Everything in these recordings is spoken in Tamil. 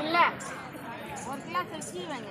இல்ல ஒரு கிளாஸ் வச்சு வாங்க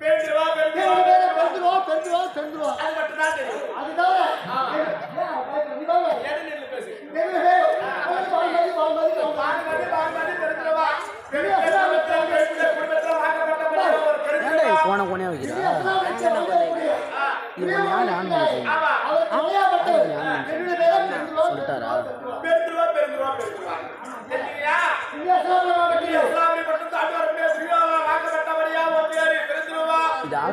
பெருந்துருவா பெருந்துருவா பெருந்துருவா பெருந்துருவா அது மட்டும்தான் தெரியும். அதுதான்.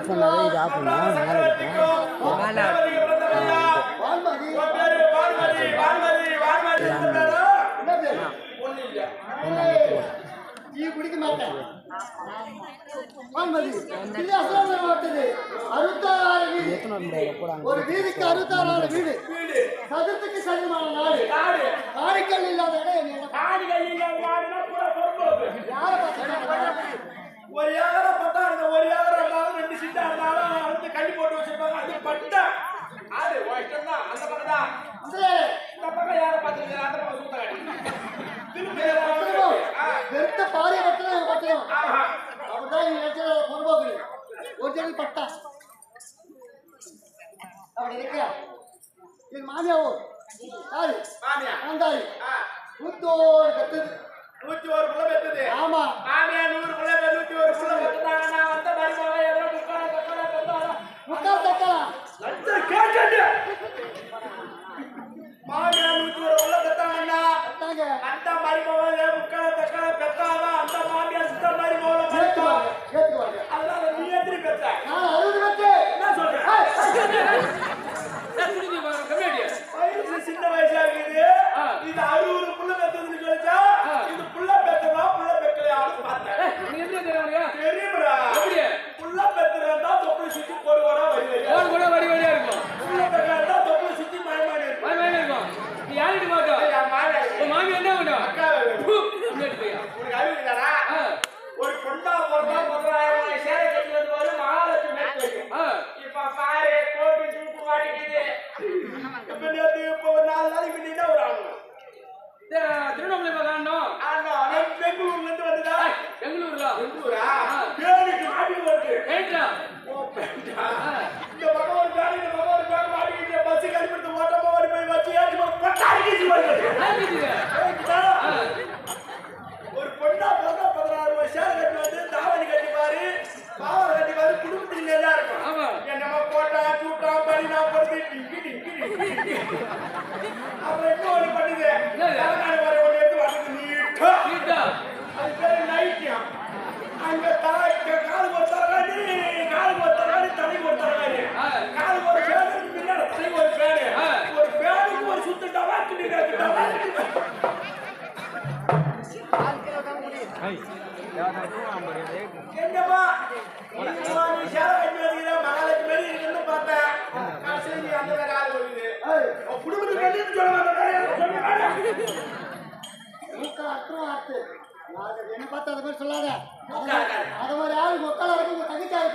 ஆஃப் பண்ணாவே இது ஆஃப் பண்ணா மேலே ஒரு வீதிக்கு அறுபத்தாறாயிரம் வீடு சதுரத்துக்கு சதுரமான நாடு காடுகள் இல்லாத இடம் ஒரு யாரை பார்த்தா ஒரு அப்படி இருக்கிறார் இது மாமியாவும் யாரு மாமியா வந்தாரு நூத்தோடு கத்துது நூத்தி ஒரு குள்ள பெற்றது ஆமா மாமியா நூறு குள்ள நூத்தி ஒரு செந்தூரா பேருக்கு மாட்டி போட்டு. இந்த பக்கம் ஒரு பேரு இந்த பக்கம் ஒரு பேரு மாட்டிக்கிட்டு பஸ் கழிப்பிட்டு வச்சு ஒரு பொண்ணா பிறந்தா பதினாறு வருஷம் கட்டி வந்து தாவணி கட்டிப்பாரு பாவம் கட்டிப்பாரு குடும்பத்தில் நல்லா இருக்கும். என்னமா போட்டா சூட்டா பரிணா படுத்து அப்புறம் இன்னொரு என்னப்பா? நீ சேலை கட்டி அந்த வேற ஆள் சொல்லுது குடும்பத்துக்கு கட்டிட்டு என்ன பார்த்தா சொல்லாத. அது மாதிரி ஆள் மக்கள் வரைக்கும் தங்கிட்டாங்க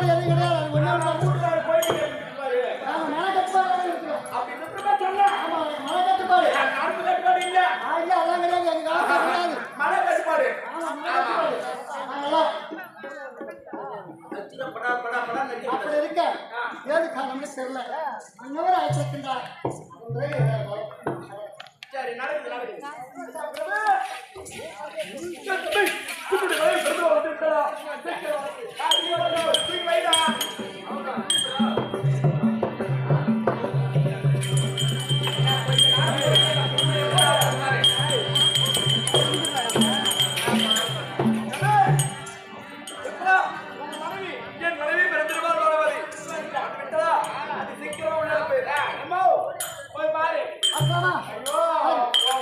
வேலை அப்படி இருக்க ஏது காரணம்னு தெரியல. அன்னவர் ஆயிட்டு ஒன்றே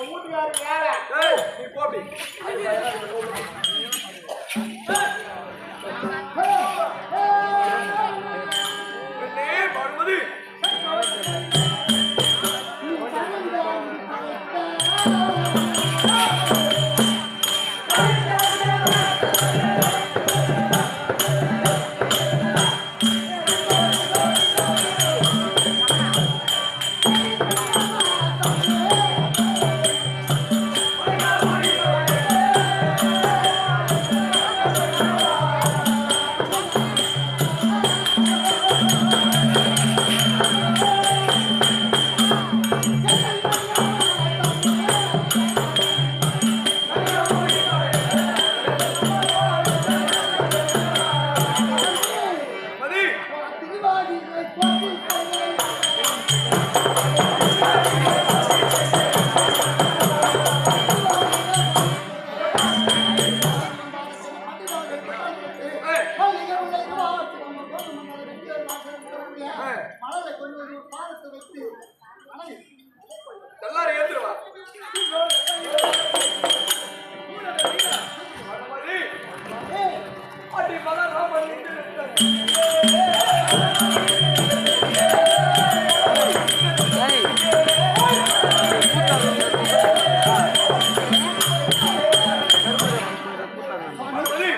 வீட்டுக்காரர் வேற. நீ போ விட்டார். மதி,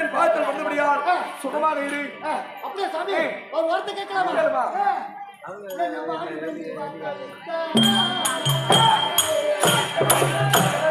என் பாய்ச்சல் வந்தபடியால் சுகமாக இரு. அப்படியே சாமி ஒரு வார்த்தை கேட்கலாமா? கேளுமா. ஆ,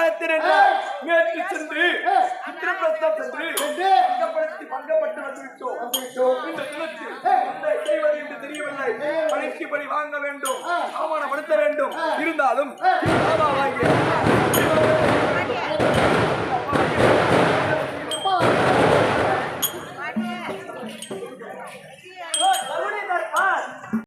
அழைத்தேன் என்றால், மேற்கு சென்று உத்தரப்பிரதேசம் சென்று பங்கப்படுத்தி பங்கப்பட்டு வந்துவிட்டோம். இந்த தினத்தில் என்ன செய்வது என்று தெரியவில்லை. பணிக்கு பணி வாங்க வேண்டும் அவமானப்படுத்த வேண்டும். இருந்தாலும்